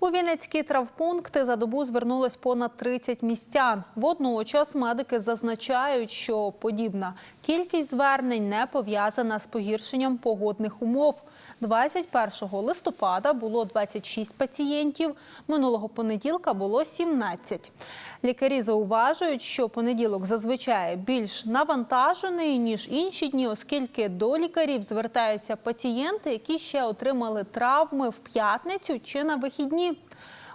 У Вінницькі травпункти за добу звернулось понад 30 містян. Водночас медики зазначають, що подібна кількість звернень не пов'язана з погіршенням погодних умов. 21 листопада було 26 пацієнтів, минулого понеділка було 17. Лікарі зауважують, що понеділок зазвичай більш навантажений, ніж інші дні, оскільки до лікарів звертаються пацієнти, які ще отримали травми в п'ятницю чи на вихідні.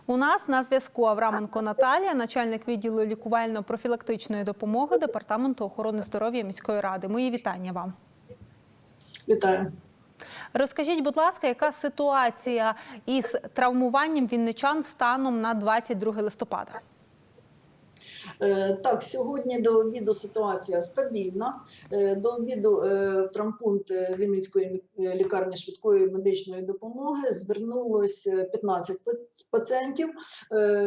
У нас на зв'язку Авраменко Наталія, начальник відділу лікувально-профілактичної допомоги Департаменту охорони здоров'я міської ради. Мої вітання вам. Вітаю. Розкажіть, будь ласка, яка ситуація із травмуванням вінничан станом на 22 листопада? Е, Так, сьогодні до обіду ситуація стабільна. Е, До обіду е, в травмпункт е, Вінницької лікарні швидкої медичної допомоги звернулось е, 15 пацієнтів.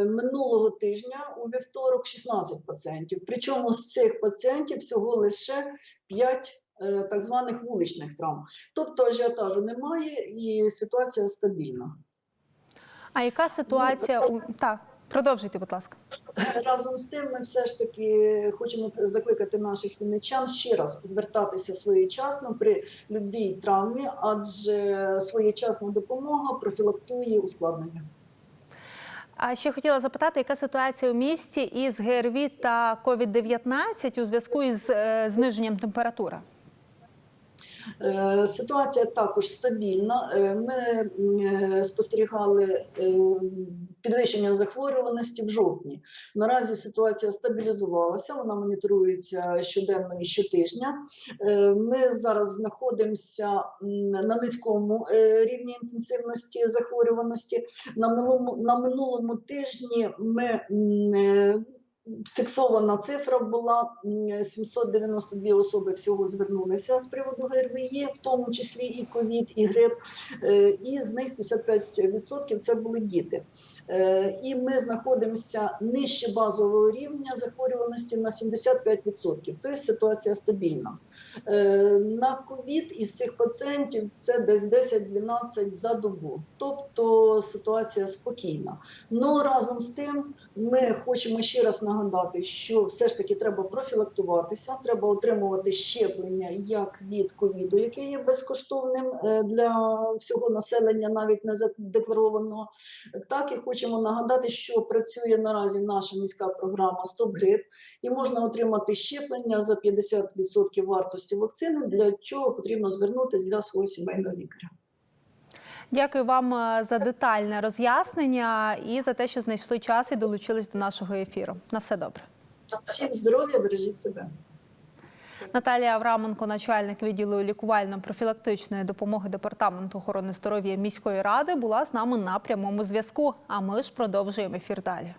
Минулого тижня у вівторок 16 пацієнтів. Причому з цих пацієнтів всього лише 5 е, так званих вуличних травм. Тобто ажіотажу немає і ситуація стабільна. А яка ситуація у так? Продовжуйте, будь ласка. Разом з тим, ми все ж таки хочемо закликати наших вінничан ще раз звертатися своєчасно при любій травмі, адже своєчасна допомога профілактує ускладнення. А ще хотіла запитати, яка ситуація у місті із ГРВІ та COVID-19 у зв'язку із е, зниженням температури? Е, Ситуація також стабільна. Е, Ми е, спостерігали підвищення захворюваності в жовтні. Наразі ситуація стабілізувалася, вона моніторується щоденно і щотижня. Ми зараз знаходимося на низькому рівні інтенсивності захворюваності. На минулому, на минулому тижні ми Фіксована цифра була м, 792 особи всього звернулися з приводу ГРВІ, в тому числі і ковід, і грип. Е, І з них 55% це були діти. Е, І ми знаходимося нижче базового рівня захворюваності на 75%. Тобто ситуація стабільна. Е, На ковід із цих пацієнтів це десь 10-12 за добу. Тобто ситуація спокійна. Ну разом з тим ми хочемо ще раз нагадати, що все ж таки треба профілактуватися, треба отримувати щеплення як від ковіду, яке є безкоштовним е, для всього населення, навіть не задекларованого. Так і хочемо нагадати, що працює наразі наша міська програма Стоп грип, і можна отримати щеплення за 50% вартості вакцини, для чого потрібно звернутися для свого сімейного лікаря. Дякую вам е, за детальне роз'яснення і за те, що знайшли час і долучились до нашого ефіру. На все добре. Всім здоров'я, бережіть себе. Наталія Авраменко, начальник відділу лікувально-профілактичної допомоги Департаменту охорони здоров'я міської ради, була з нами на прямому зв'язку. А ми ж продовжуємо ефір далі.